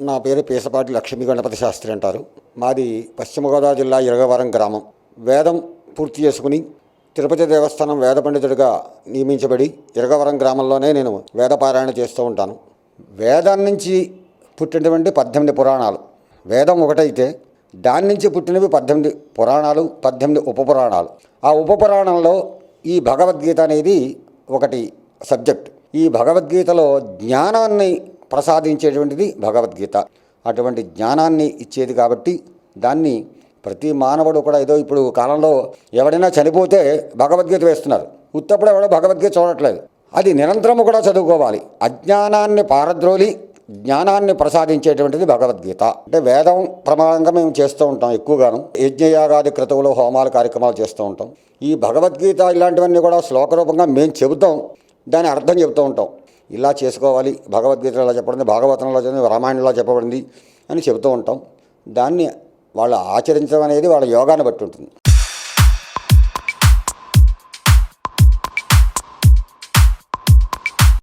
నా పేరు పీసపాటి లక్ష్మీ గణపతి శాస్త్రి అంటారు. మాది పశ్చిమ గోదావరి జిల్లా ఇరగవరం గ్రామం. వేదం పూర్తి చేసుకుని తిరుపతి దేవస్థానం వేద పండితుడిగా నియమించబడి ఇరగవరం గ్రామంలోనే నేను వేదపారాయణ చేస్తూ ఉంటాను. వేదం నుంచి పుట్టినటువంటి పద్దెనిమిది పురాణాలు. వేదం ఒకటైతే దాని నుంచి పుట్టినవి పద్దెనిమిది పురాణాలు పద్దెనిమిది ఉపపురాణాలు. ఆ ఉపపురాణంలో ఈ భగవద్గీత అనేది ఒకటి సబ్జెక్ట్. ఈ భగవద్గీతలో జ్ఞానాన్ని ప్రసాదించేటువంటిది భగవద్గీత. అటువంటి జ్ఞానాన్ని ఇచ్చేది కాబట్టి దాన్ని ప్రతి మానవుడు కూడా ఏదో ఇప్పుడు కాలంలో ఎవడైనా చనిపోతే భగవద్గీత వేస్తున్నారు. ఉత్తప్పుడు ఎవడో భగవద్గీత చూడట్లేదు. అది నిరంతరము కూడా చదువుకోవాలి. అజ్ఞానాన్ని పారద్రోలి జ్ఞానాన్ని ప్రసాదించేటువంటిది భగవద్గీత. అంటే వేదం ప్రమాణంగా మేము చేస్తూ ఉంటాం ఎక్కువగాను. యజ్ఞయాగాది క్రతువులు హోమాలు కార్యక్రమాలు చేస్తూ ఉంటాం. ఈ భగవద్గీత ఇలాంటివన్నీ కూడా శ్లోక రూపంగా మేము చెబుతాం. దాని అర్థం చెబుతూ ఉంటాం. ఇలా చేసుకోవాలి భగవద్గీతలో ఇలా చెప్పబడింది భాగవతంలో చెప్పబడింది రామాయణంలో చెప్పబడింది అని చెబుతూ ఉంటాం. దాన్ని వాళ్ళు ఆచరించడం అనేది వాళ్ళ యోగాన్ని బట్టి ఉంటుంది.